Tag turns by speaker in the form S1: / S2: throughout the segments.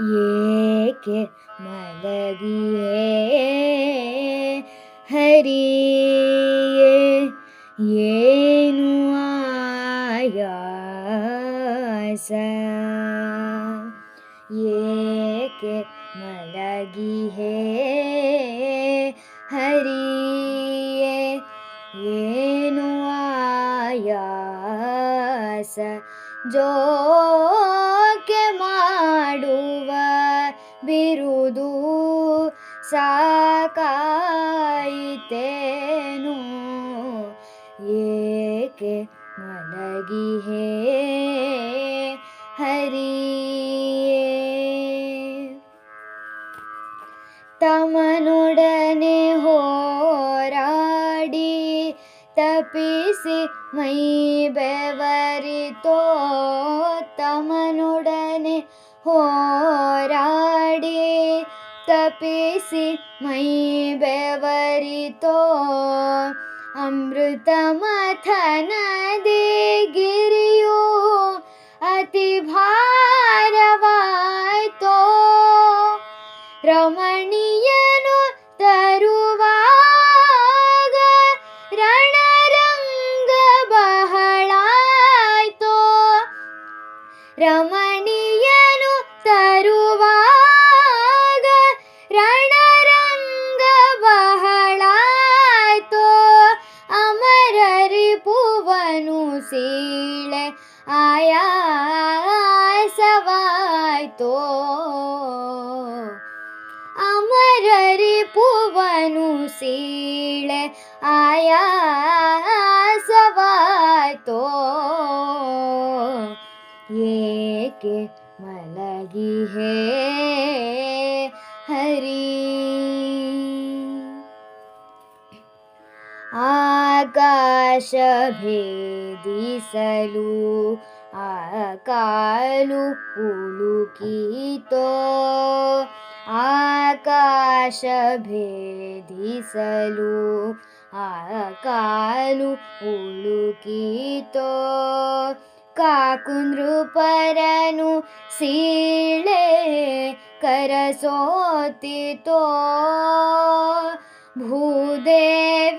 S1: ये के मलगिए हरिये ये नुआया ये के मलगी है हरिये ये नुआया जो ಜೋಕೆ ಮಾಡುವ? ಬಿರುದು ಸಾಕಾಯಿತೇನು? ಏಕೆ ಮಲಗಿಹೇ? ಹರಿಯೇ? ತಮನೊಡನೆ ಹೋರಾಡಿ ತಪಿಸಿ ಮೈ ಬೆವರಿತೋ ಹೋರಾಡಿ ತಪ್ಪಿಸಿ ಮೈ ಬೆವರಿತೋ ಅಮೃತ ಮಥನದಿ ಗಿರಿಯು ಅತಿ ಭಾರವಾಯ್ತೋ ರಮಣೀಯನು ತರುವಾಗ ರಣರಂಗ ಬಹಳಾಯ್ತೋ ರಮಣೀಯನು ತರುವಾಗ ರಣರಂಗ ಬಹಳಾಯ್ತೋ ಅಮರರಿಪುವನು ಸೀಳೆ ಆಯಾಸವಾಯ್ತೋ ಅಮರರಿಪುವನು ಸೀಳೆ ಮಲಗಿಹೇ ಹರಿ. ಆಕಾಶ ಭೇದಿಸಲು ಆಕಾಲು ಉಳುಕಿತೋ ಆಕಾಶ ಭೇದಿಸಲು ಆಕಾಲು ಉಳುಕೀತೋ काकुन्द्रुपरीण करसोति तो। भूदे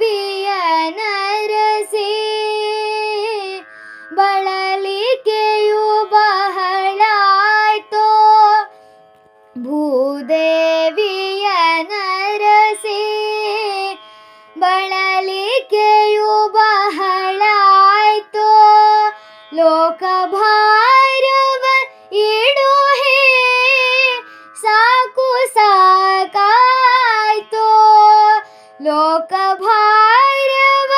S1: ಲೋಕಭಾರವ ಇಡುಹೇ ಸಾಕು ಸಾಕಾಯ್ತೋ ಲೋಕಭಾರವ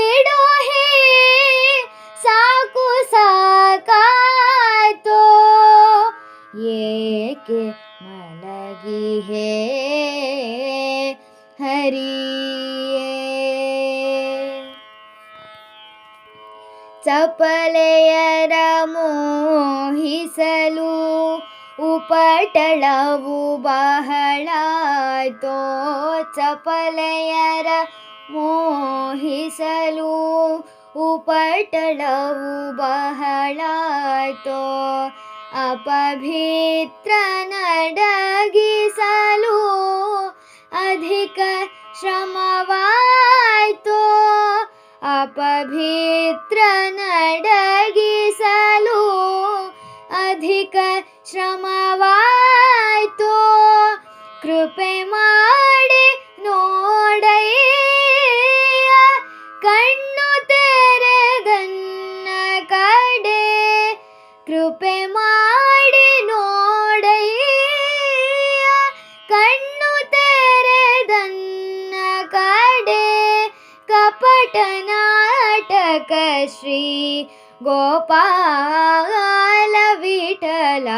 S1: ಇಡುಹೇ ಸಾಕು ಸಾಕಾಯ್ತೋ ಏಕೆ ಚಪಲೆಯರ ಮೋಹಿಸಲು ಉಪಟಳವು ಬಹಳಾಯ್ತೋ ಚಪಲೆಯರ ಮೋಹಿಸಲು ಉಪಟಳವು ಬಹಳಾಯ್ತೋ ಅಪಭಿತ್ರ ನಡಗಿಸಲು ಅಧಿಕ ಶ್ರಮವಾಯ್ತೋ ಅಪಭಿತ್ರ ನಡಗಿಸಲು ಅಧಿಕ ಶ್ರಮವಾಯ್ತು. ಕೃಪೆ ಮಾಡಿ ನೋಡಯ್ಯ, ಕಣ್ಣು ತೆರೆದನ್ನ ಕಡೆ. ಕೃಪೆ ಮಾಡಿ ನೋಡಯ್ಯ, ಕಣ್ಣು ತೆರೆದನ್ನ ಕಡೆ. ಕಪಟ ನಾಟಕ ಶ್ರೀ ಗೋಪಾಲ ವಿಠಲ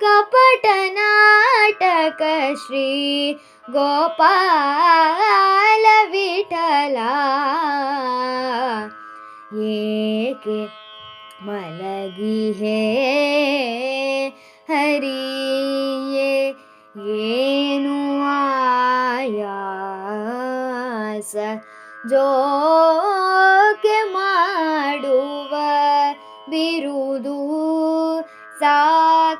S1: ಕಪಟ ನಾಟಕ ಶ್ರೀ ಗೋಪಾಲ ವಿಠಲ ಏಕೆ ಮಲಗಿಹೇ ಹರಿಯೇ ಏನು ಜೋಕೆ ಮಾಡುವ ಬಿರುದು ಸಾಕಾಯಿತೇನು